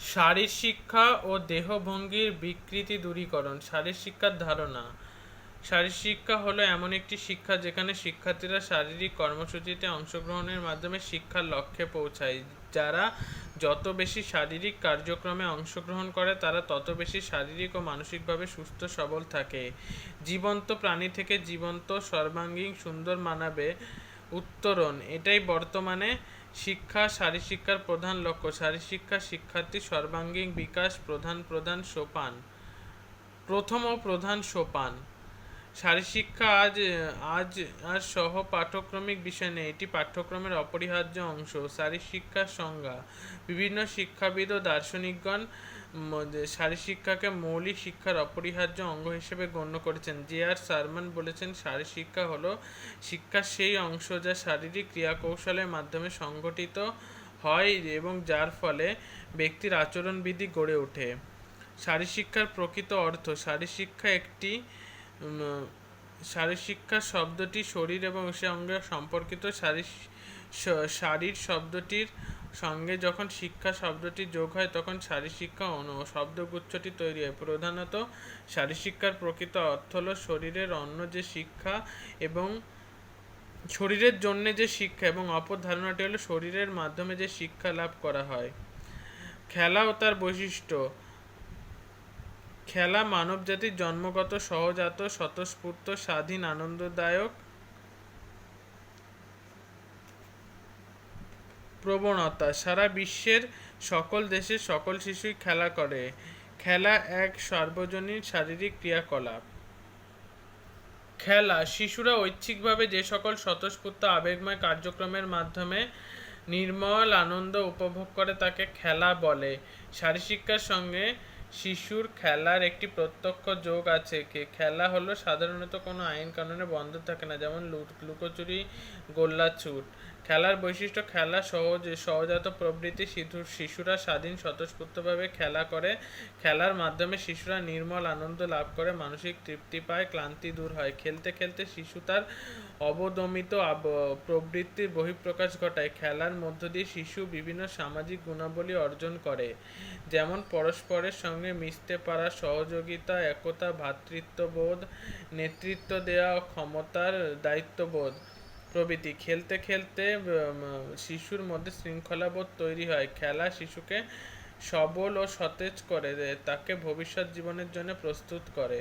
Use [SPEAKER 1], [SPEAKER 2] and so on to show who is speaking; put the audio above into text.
[SPEAKER 1] শারীর শিক্ষা ও দেহভঙ্গির বিকৃতি দূরীকরণ, শারীর শিক্ষার ধারণা। শারীর শিক্ষা হলো এমন একটি শিক্ষা যেখানে শিক্ষার্থীরা শারীরিক কর্মসূচিতে অংশগ্রহণের মাধ্যমে শিক্ষার লক্ষ্যে পৌঁছায়। যারা যত বেশি শারীরিক কার্যক্রমে অংশগ্রহণ করে, তারা তত বেশি শারীরিক ও মানসিকভাবে সুস্থ, সবল থাকে। জীবন্ত প্রাণী থেকে জীবন্ত, সর্বাঙ্গীন, সুন্দর মানাবে উত্তরণ। এটাই বর্তমানে শিক্ষা, শারীরশিক্ষার প্রধান লক্ষ্য। শারীরশিক্ষা শিক্ষার্থীর সর্বাঙ্গীন বিকাশ প্রধান প্রধান সোপান। প্রথম ও প্রধান সোপান। শারীরশিক্ষা আজ আজ আর সহ পাঠ্যক্রমিক বিষয় নেই। এটি পাঠ্যক্রমের অপরিহার্য অংশ। শারীরশিক্ষার সংজ্ঞা। বিভিন্ন শিক্ষাবিদ ও দার্শনিকগণ শারীরশিক্ষাকে মৌলিক শিক্ষার অপরিহার্য অঙ্গ হিসেবে গণ্য করেছেন। জে আর সারমান বলেছেন শারীরশিক্ষা হলো শিক্ষার সেই অংশ যা শারীরিক ক্রিয়াকৌশলের মাধ্যমে সংগঠিত হয় এবং যার ফলে ব্যক্তির আচরণবিধি গড়ে ওঠে। শারীরশিক্ষার প্রকৃত অর্থ শারীরশিক্ষা একটি শারীরশিক্ষা শব্দটি শরীর এবং সে অঙ্গে সম্পর্কিত শারীর শারীর শব্দটির সঙ্গে যখন শিক্ষা শব্দটি যোগ হয় তখন শারীরশিক্ষা অনু, শব্দগুচ্ছটি তৈরি হয়। প্রধানত শারীরশিক্ষার প্রকৃত অর্থ হলো শরীরের অন্য যে শিক্ষা এবং শরীরের জন্য যে শিক্ষা এবং অপর ধারণাটি হলো শরীরের মাধ্যমে যে শিক্ষা লাভ করা হয়। খেলা ও তার বৈশিষ্ট্য খেলা মানবজাতির জন্মগত, সহজাত, স্বতঃস্ফূর্ত, স্বাধীন, আনন্দদায়ক, প্রবণতা। সারা বিশ্বের সকল দেশে সকল শিশুই খেলা করে। খেলা এক সার্বজনীন শারীরিক ক্রিয়াকলাপ। খেলা, শিশুরা ঐচ্ছিকভাবে যে সকল স্বতঃস্ফূর্ত আবেগময় কার্যক্রমের মাধ্যমে নির্মল আনন্দ উপভোগ করে তাকে খেলা বলে। শারীরশিক্ষার সঙ্গে শিশুর খেলার একটি প্রত্যক্ষ যোগ আছে, কে খেলা হলো সাধারণত কোনো আইন কানুনে বন্ধ থাকে না, যেমন লু- লুকোচুরি গোল্লাছুট খেলার বৈশিষ্ট্য, খেলা সহজ, সহজাত প্রবৃত্তি শিশু শিশুরা স্বাধীন, স্বতঃস্ফূর্তভাবে খেলা করে। খেলার মাধ্যমে শিশুরা নির্মল আনন্দ লাভ করে, মানসিক তৃপ্তি পায়, ক্লান্তি দূর হয়। খেলতে খেলতে শিশু তার অবদমিত প্রবৃত্তির বহিঃপ্রকাশ ঘটায়। খেলার মধ্য দিয়ে শিশু বিভিন্ন সামাজিক গুণাবলী অর্জন করে, যেমন পরস্পরের সঙ্গে মিশতে পারা সহযোগিতা, একতা ভ্রাতৃত্ববোধ নেতৃত্ব দেওয়া ক্ষমতার দায়িত্ববোধ। প্রভৃতি খেলতে খেলতে শিশুর মধ্যে শৃঙ্খলাবোধ তৈরি হয়। খেলা শিশুকে সবল ও সতেজ করে তাকে ভবিষ্যৎ জীবনের জন্য প্রস্তুত করে।